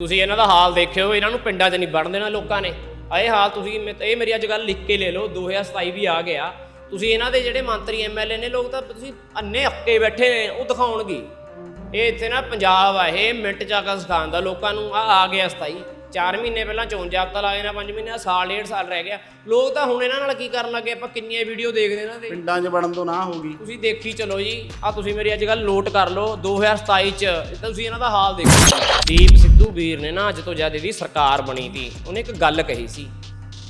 ਤੁਸੀਂ ਇਹਨਾਂ ਦਾ ਹਾਲ ਦੇਖਿਓ, ਇਹਨਾਂ ਨੂੰ ਪਿੰਡਾਂ 'ਚ ਨਹੀਂ ਵੜਨ ਦੇਣਾ ਲੋਕਾਂ ਨੇ। ਆ ਇਹ ਹਾਲ ਤੁਸੀਂ ਮੇ- ਇਹ ਮੇਰੀ ਅੱਜ ਗੱਲ ਲਿਖ ਕੇ ਲੈ ਲਓ 2027 ਵੀ ਆ ਗਿਆ। ਤੁਸੀਂ ਇਹਨਾਂ ਦੇ ਜਿਹੜੇ ਮੰਤਰੀ ਐਮਐਲਏ ਨੇ, ਲੋਕ ਤਾਂ ਤੁਸੀਂ ਅੰਨੇ ਅੱਕੇ ਬੈਠੇ ਨੇ, ਉਹ ਦਿਖਾਉਣਗੇ। ਇਹ ਇੱਥੇ ਨਾ ਪੰਜਾਬ ਆ, ਇਹ ਮਿੰਟ ਚਾਕਾ ਆ ਕੇ ਸਿਖਾਉਂਦਾ ਲੋਕਾਂ ਨੂੰ ਆ ਆ ਗਿਆ 27 4 ਮਹੀਨੇ ਪਹਿਲਾਂ ਚੋਣ ਜਾਬਤਾ ਲਾਏ ਨਾ 5 ਮਹੀਨੇ ਸਾਲ ਡੇਢ ਸਾਲ ਰਹਿ ਗਿਆ। ਲੋਕ ਤਾਂ ਹੁਣ ਇਹਨਾਂ ਨਾਲ ਕੀ ਕਰਨ ਲੱਗੇ? ਆਪਾਂ ਕਿੰਨੀਆਂ ਵੀਡੀਓ ਦੇਖਦੇ ਇਹਨਾਂ ਦੇ। ਪਿੰਡਾਂ 'ਚ ਵੜਨ ਤੋਂ ਨਾ ਹੋਗੀ ਤੁਸੀਂ ਦੇਖੀ ਚਲੋ ਜੀ ਆ ਤੁਸੀਂ ਮੇਰੀ ਅੱਜ ਕੱਲ ਨੋਟ ਕਰ ਲਓ 2027 ਚ ਤੁਸੀਂ ਇਹਨਾਂ ਦਾ ਹਾਲ ਦੇਖੋ। ਦੀਪ ਸਿੱਧੂ ਵੀਰ ਨੇ ਨਾ ਅੱਜ ਤੋਂ ਜਦ ਇਹਦੀ ਸਰਕਾਰ ਬਣੀ ਤੀ। ਉਹਨੇ ਇੱਕ ਗੱਲ ਕਹੀ ਸੀ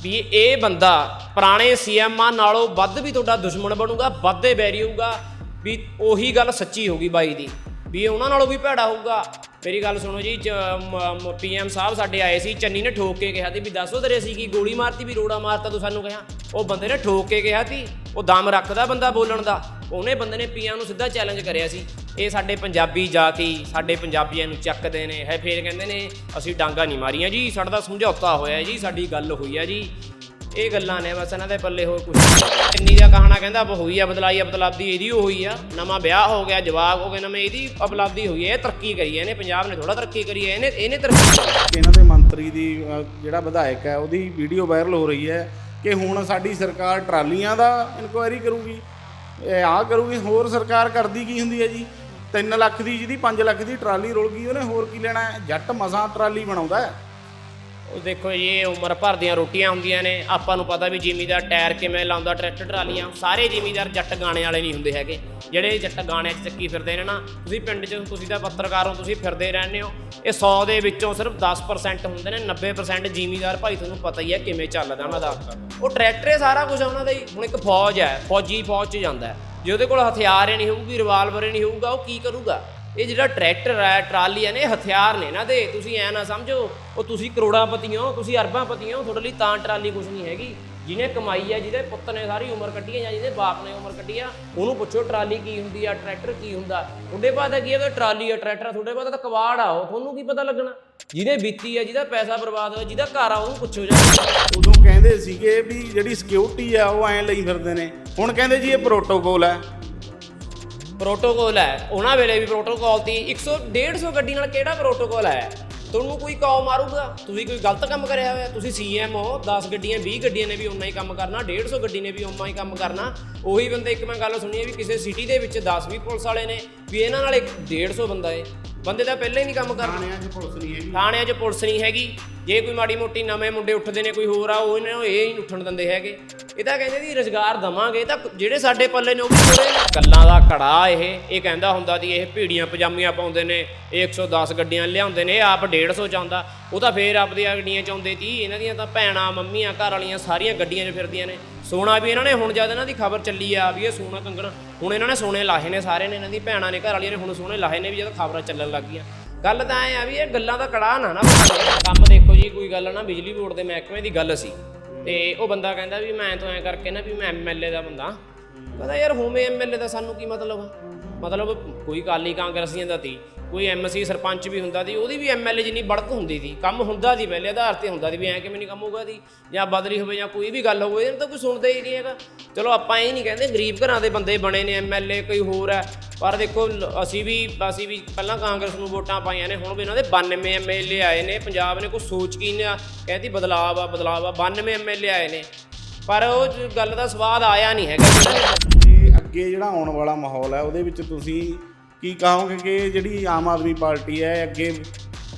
ਵੀ ਇਹ ਬੰਦਾ ਪੁਰਾਣੇ ਸੀਐਮਆਂ ਨਾਲੋਂ ਵੱਧ ਵੀ ਤੁਹਾਡਾ ਦੁਸ਼ਮਣ ਬਣੂਗਾ ਵੱਧੇ ਬੈਰੀ ਹੋਊਗਾ ਵੀ ਉਹੀ ਗੱਲ ਸੱਚੀ ਹੋਗੀ ਬਾਈ ਦੀ। ਵੀ ਇਹ ਉਹਨਾਂ ਨਾਲੋਂ ਵੀ ਭੈੜਾ ਹੋਊਗਾ। ਮੇਰੀ ਗੱਲ ਸੁਣੋ ਜੀ ਪੀਐਮ ਸਾਹਿਬ ਸਾਡੇ ਆਏ ਸੀ, ਚੰਨੀ ਨੇ ਠੋਕ ਕੇ ਕਿਹਾ ਸੀ ਵੀ ਦੱਸੋ ਤੇਰੇ ਸੀ ਕੀ ਗੋਲੀ ਮਾਰਤੀ, ਵੀ ਰੋੜਾ ਮਾਰਤਾ ਤੂੰ ਸਾਨੂੰ ਕਿਹਾ। ਉਹ ਬੰਦੇ ਨੇ ਠੋਕ ਕੇ ਕਿਹਾ ਸੀ, ਉਹ ਦਮ ਰੱਖਦਾ ਬੰਦਾ ਬੋਲਣ ਦਾ। ਉਹਨੇ ਬੰਦੇ ਨੇ ਪੀਐਮ ਨੂੰ ਸਿੱਧਾ ਚੈਲੰਜ ਕਰਿਆ ਸੀ। ਇਹ ਸਾਡੇ ਪੰਜਾਬੀ ਜਾਤੀ ਸਾਡੇ ਪੰਜਾਬੀਆਂ ਨੂੰ ਚੱਕਦੇ ਨੇ ਹੈ ਫੇਰ ਕਹਿੰਦੇ ਨੇ, ਅਸੀਂ ਡਾਂਗਾ ਨਹੀਂ ਮਾਰੀਆਂ ਜੀ, ਸਾਡਾ ਤਾਂ ਸਮਝੌਤਾ ਹੋਇਆ ਜੀ, ਸਾਡੀ ਗੱਲ ਹੋਈ ਆ ਜੀ। ਇਹ ਗੱਲਾਂ ਨੇ, ਬਸ ਇਹਨਾਂ ਦੇ ਪੱਲੇ ਹੋਰ ਕੁਝ ਇੰਨੀ ਦਾ ਕਹਾਣਾ ਕਹਿੰਦਾ ਬ ਹੋਈ ਆ, ਬਦਲਾਈ ਆ ਇਹਦੀ ਓ ਹੋਈ ਆ। ਨਵਾਂ ਵਿਆਹ ਹੋ ਗਿਆ ਜਵਾਬ ਹੋ ਗਿਆ ਨਵੇਂ ਇਹਦੀ ਉਪਲਬਧੀ ਹੋਈ ਹੈ ਇਹ ਤਰੱਕੀ ਕਰੀ ਹੈ ਇਹਨੇ ਪੰਜਾਬ ਨੇ ਥੋੜਾ ਤਰੱਕੀ ਕਰੀ ਹੈ ਇਹਨੇ ਇਹਨੇ ਤਰੱਕੀ ਇਹਨਾਂ ਦੇ ਮੰਤਰੀ ਦੀ ਜਿਹੜਾ ਵਿਧਾਇਕ ਹੈ, ਉਹਦੀ ਵੀਡੀਓ ਵਾਇਰਲ ਹੋ ਰਹੀ ਹੈ ਕਿ ਹੁਣ ਸਾਡੀ ਸਰਕਾਰ ਟਰਾਲੀਆਂ ਦਾ ਇਨਕੁਆਇਰੀ ਕਰੂਗੀ। ਇਹ ਆ ਕਰੂਗੀ, ਹੋਰ ਸਰਕਾਰ ਕਰਦੀ ਕੀ ਹੁੰਦੀ ਹੈ ਜੀ? 3 ਲੱਖ ਦੀ ਜਿਹਦੀ 5 ਲੱਖ ਦੀ ਟਰਾਲੀ ਰੁਲ ਗਈ, ਉਹਨੇ ਹੋਰ ਕੀ ਲੈਣਾ ਜੱਟ ਮਸਾਂ ਟਰਾਲੀ ਬਣਾਉਂਦਾ ਹੈ। ਉਹ ਦੇਖੋ ਜੀ, ਇਹ ਉਮਰ ਭਰ ਦੀਆਂ ਰੋਟੀਆਂ ਹੁੰਦੀਆਂ ਨੇ। ਆਪਾਂ ਨੂੰ ਪਤਾ ਵੀ ਜ਼ਿਮੀਦਾਰ ਟਾਇਰ ਕਿਵੇਂ ਲਾਉਂਦਾ, ਟਰੈਕਟਰ, ਟਰਾਲੀਆਂ। ਸਾਰੇ ਜ਼ਿਮੀਦਾਰ ਜੱਟ ਗਾਣੇ ਵਾਲੇ ਨਹੀਂ ਹੁੰਦੇ ਹੈਗੇ। ਜਿਹੜੇ ਜੱਟ ਗਾਣਿਆਂ 'ਚ ਚੱਕੀ ਫਿਰਦੇ ਨੇ ਨਾ, ਤੁਸੀਂ ਪਿੰਡ 'ਚ, ਤੁਸੀਂ ਤਾਂ ਪੱਤਰਕਾਰ ਹੋ, ਤੁਸੀਂ ਫਿਰਦੇ ਰਹਿੰਦੇ ਹੋ। ਇਹ 100 ਦੇ ਵਿੱਚੋਂ ਸਿਰਫ 10% ਹੁੰਦੇ ਨੇ 90% ਜ਼ਿਮੀਦਾਰ ਭਾਈ, ਤੁਹਾਨੂੰ ਪਤਾ ਹੀ ਹੈ ਕਿਵੇਂ ਚੱਲਦਾ ਉਹਨਾਂ ਦਾ। ਉਹ ਟਰੈਕਟਰ ਇਹ ਸਾਰਾ ਕੁਝ ਉਹਨਾਂ ਦਾ ਹੀ। ਹੁਣ ਇੱਕ ਫੌਜ ਹੈ, ਫੌਜੀ ਫੌਜ 'ਚ ਜਾਂਦਾ ਜੇ ਉਹਦੇ ਕੋਲ ਹਥਿਆਰ ਹੀ ਨਹੀਂ ਹੋਊਗੀ ਰਿਵਾਲਵਰ ਹੀ ਨਹੀਂ ਹੋਊਗਾ, ਉਹ ਕੀ ਕਰੂਗਾ? ਇਹ ਜਿਹੜਾ ਟਰੈਕਟਰ ਹੈ, ਟਰਾਲੀਆਂ ਨੇ ਇਹ ਹਥਿਆਰ ਨੇ ਨਾ ਦੇ। ਤੁਸੀਂ ਐ ਨਾ ਸਮਝੋ, ਉਹ ਤੁਸੀਂ ਕਰੋੜਾਪਤੀ ਹੋ, ਤੁਸੀਂ ਅਰਬਾਂਪਤੀ ਹੋ, ਤੁਹਾਡੇ ਲਈ ਤਾਂ ਟਰਾਲੀ ਕੁਝ ਨਹੀਂ ਹੈਗੀ। ਜਿਹਨੇ ਕਮਾਈ ਹੈ, ਜਿਹਦੇ ਪੁੱਤ ਨੇ ਸਾਰੀ ਉਮਰ ਕੱਢੀ ਹੈ ਜਾਂ ਜਿਹਦੇ ਬਾਪ ਨੇ ਉਮਰ ਕੱਢੀ ਆ, ਉਹਨੂੰ ਪੁੱਛੋ ਟਰਾਲੀ ਕੀ ਹੁੰਦੀ ਆ, ਟਰੈਕਟਰ ਕੀ ਹੁੰਦਾ। ਤੁਹਾਡੇ ਬਾਅਦ ਕੀ ਹੈ ਟਰਾਲੀ ਆ, ਟਰੈਕਟਰ ਤੁਹਾਡੇ ਬਾਅਦ ਤਾਂ ਕਵਾੜ ਆ, ਉਹ ਤੁਹਾਨੂੰ ਕੀ ਪਤਾ ਲੱਗਣਾ? ਜਿਹਨੇ ਬੀਤੀ ਆ, ਜਿਹਦਾ ਪੈਸਾ ਬਰਬਾਦ ਹੋਇਆ, ਜਿਹਦਾ ਘਰ ਆ, ਉਹਨੂੰ ਪੁੱਛੋ ਜਾ ਉਦੋਂ ਕਹਿੰਦੇ ਸੀਗੇ ਵੀ ਜਿਹੜੀ ਸਿਕਿਉਰਿਟੀ ਆ, ਉਹ ਐਂ ਲਈ ਫਿਰਦੇ ਨੇ। ਹੁਣ ਕਹਿੰਦੇ ਜੀ ਇਹ ਪ੍ਰੋਟੋਕੋਲ ਹੈ। ਪ੍ਰੋਟੋਕੋਲ ਹੈ। ਉਹਨਾਂ ਵੇਲੇ ਵੀ ਪ੍ਰੋਟੋਕੋਲ ਤੀ 100 150 ਗੱਡੀ ਨਾਲ ਕਿਹੜਾ ਪ੍ਰੋਟੋਕੋਲ ਹੈ? ਤੁਹਾਨੂੰ ਕੋਈ ਕੌ ਮਾਰੂਗਾ? ਤੁਸੀਂ ਕੋਈ ਗਲਤ ਕੰਮ ਕਰਿਆ ਹੋਇਆ? ਤੁਸੀਂ ਸੀਐਮ ਹੋ 10 ਗੱਡੀਆਂ 20 ਗੱਡੀਆਂ ਨੇ ਵੀ ਉਨਾ ਹੀ ਕੰਮ ਕਰਨਾ 150 ਗੱਡੀ ਨੇ ਵੀ ਉਨਾ ਹੀ ਕੰਮ ਕਰਨਾ। ਉਹੀ ਬੰਦੇ ਇੱਕ ਮੈਂ ਗੱਲ ਸੁਣੀ ਹੈ ਵੀ ਕਿਸੇ ਸਿਟੀ ਦੇ ਵਿੱਚ 10 20 ਪੁਲਿਸ ਵਾਲੇ ਨੇ, ਵੀ ਇਹਨਾਂ ਨਾਲ ਇੱਕ 150 ਬੰਦਾ ਏ। ਬੰਦੇ ਤਾਂ ਪਹਿਲਾਂ ਹੀ ਨਹੀਂ ਕੰਮ ਕਰਨਾ ਥਾਣਿਆਂ 'ਚ ਪੁਲਿਸ ਨਹੀਂ ਹੈਗੀ। ਥਾਣਿਆਂ 'ਚ ਪੁਲਿਸ ਨਹੀਂ ਹੈਗੀ। ਜੇ ਕੋਈ ਮਾੜੀ ਮੋਟੀ ਨਵੇਂ ਮੁੰਡੇ ਉੱਠਦੇ ਨੇ ਕੋਈ ਹੋਰ ਆ ਉਹ ਇਹਨਾਂ ਨੂੰ ਇਹ ਹੀ ਨਹੀਂ ਉੱਠਣ ਦਿੰਦੇ ਹੈਗੇ। ਇਹ ਤਾਂ ਕਹਿੰਦੇ ਵੀ ਰੁਜ਼ਗਾਰ ਦਵਾਂਗੇ ਤਾਂ ਜਿਹੜੇ ਸਾਡੇ ਪੱਲੇ ਨੇ ਉਹ ਵੀ ਥੋੜੇ ਗੱਲਾਂ ਦਾ ਕੜਾ ਇਹ ਇਹ ਕਹਿੰਦਾ ਹੁੰਦਾ ਸੀ ਇਹ ਭੀੜੀਆਂ ਪਜਾਮੀਆਂ ਪਾਉਂਦੇ ਨੇ ਇਹ 110 ਗੱਡੀਆਂ ਲਿਆਉਂਦੇ ਨੇ ਇਹ ਆਪ 150 ਚ ਆਉਂਦਾ ਉਹ ਤਾਂ ਫੇਰ ਆਪਦੀਆਂ ਗੱਡੀਆਂ ਚ ਆਉਂਦੇ ਸੀ ਇਹਨਾਂ ਦੀਆਂ ਤਾਂ ਭੈਣਾਂ ਮੰਮੀਆਂ ਘਰ ਵਾਲੀਆਂ ਸਾਰੀਆਂ ਗੱਡੀਆਂ 'ਚ ਫਿਰਦੀਆਂ ਨੇ। ਸੋਨਾ ਵੀ ਇਹਨਾਂ ਨੇ, ਹੁਣ ਜਦ ਇਹਨਾਂ ਦੀ ਖਬਰ ਚੱਲੀ ਆ ਵੀ ਇਹ ਸੋਨਾ ਕੰਗਣ, ਹੁਣ ਇਹਨਾਂ ਨੇ ਸੋਨੇ ਲਾਹੇ ਨੇ ਸਾਰੇ ਨੇ, ਇਹਨਾਂ ਦੀ ਭੈਣਾਂ ਨੇ ਘਰ ਵਾਲੀਆਂ ਨੇ, ਹੁਣ ਸੋਨੇ ਲਾਹੇ ਨੇ ਵੀ ਜਦ ਖਬਰਾਂ ਚੱਲਣ ਲੱਗ ਗਈਆਂ। ਗੱਲ ਤਾਂ ਐ ਆ ਵੀ ਇਹ ਗੱਲਾਂ ਦਾ ਕੜਾਹ ਨਾ ਨਾ ਕੰਮ ਦੇਖੋ ਜੀ, ਕੋਈ ਗੱਲ ਨਾ, ਬਿਜਲੀ ਬੋਰਡ ਦੇ ਮਹਿਕਮੇ ਦੀ ਗੱਲ ਸੀ। ਤੇ ਉਹ ਬੰਦਾ ਕਹਿੰਦਾ ਵੀ ਮੈਂ ਤਾਂ ਐ ਕਰਕੇ ਨਾ ਵੀ ਮੈਂ ਐਮਐਲਏ ਦਾ ਬੰਦਾ। ਕਹਿੰਦਾ ਯਾਰ ਹੋਵੇਂ ਐਮਐਲਏ ਦਾ ਸਾਨੂੰ ਕੀ ਮਤਲਬ ਮਤਲਬ ਕੋਈ ਕਾਲੀ ਕਾਂਗਰਸੀਆਂ ਦਾ ਤੀ। ਕੋਈ ਐਮਸੀ ਸਰਪੰਚ ਵੀ ਹੁੰਦਾ ਸੀ, ਉਹਦੀ ਵੀ ਐਮਐਲਏ ਜਿੰਨੀ ਬੜਕ ਹੁੰਦੀ ਸੀ, ਕੰਮ ਹੁੰਦਾ ਸੀ ਪਹਿਲੇ ਆਧਾਰ ਤੇ ਹੁੰਦਾ ਸੀ ਵੀ ਐਂ ਕਿਵੇਂ ਨਹੀਂ ਕੰਮ ਹੋਊਗਾ ਦੀ ਜਾਂ ਬਦਲੀ ਹੋਵੇ ਜਾਂ ਕੋਈ ਵੀ ਗੱਲ ਹੋਵੇ ਇਹਨਾਂ ਤਾਂ ਕੋਈ ਸੁਣਦਾ ਹੀ ਨਹੀਂ ਹੈਗਾ। ਚਲੋ ਆਪਾਂ ਇਹ ਨਹੀਂ ਕਹਿੰਦੇ ਗਰੀਬ ਘਰਾਂ ਦੇ ਬੰਦੇ ਬਣੇ ਨੇ, ਐਮਐਲਏ ਕੋਈ ਹੋਰ ਹੈ, ਪਰ ਦੇਖੋ ਅਸੀਂ ਵੀ ਅਸੀਂ ਵੀ ਪਹਿਲਾਂ ਕਾਂਗਰਸ ਨੂੰ ਵੋਟਾਂ ਪਾਈਆਂ ਨੇ, ਹੁਣ ਵੀ ਇਹਨਾਂ ਦੇ 92 ਐਮਐਲਏ ਆਏ ਨੇ, ਪੰਜਾਬ ਨੇ ਕੋਈ ਸੋਚ ਕੀ ਨਾ ਕਹਿੰਦੀ ਬਦਲਾਵ ਆ ਬਦਲਾਵ ਆ 92 ਐਮਐਲਏ ਆਏ ਨੇ। ਪਰ ਉਹ ਗੱਲ ਦਾ ਸਵਾਦ ਆਇਆ ਨਹੀਂ ਹੈਗਾ। ਅੱਗੇ ਜਿਹੜਾ ਆਉਣ ਵਾਲਾ ਮਾਹੌਲ ਹੈ, ਉਹਦੇ ਵਿੱਚ ਤੁਸੀਂ ਕੀ ਕਹੋਗੇ ਕਿ ਜਿਹੜੀ ਆਮ ਆਦਮੀ ਪਾਰਟੀ ਹੈ ਅੱਗੇ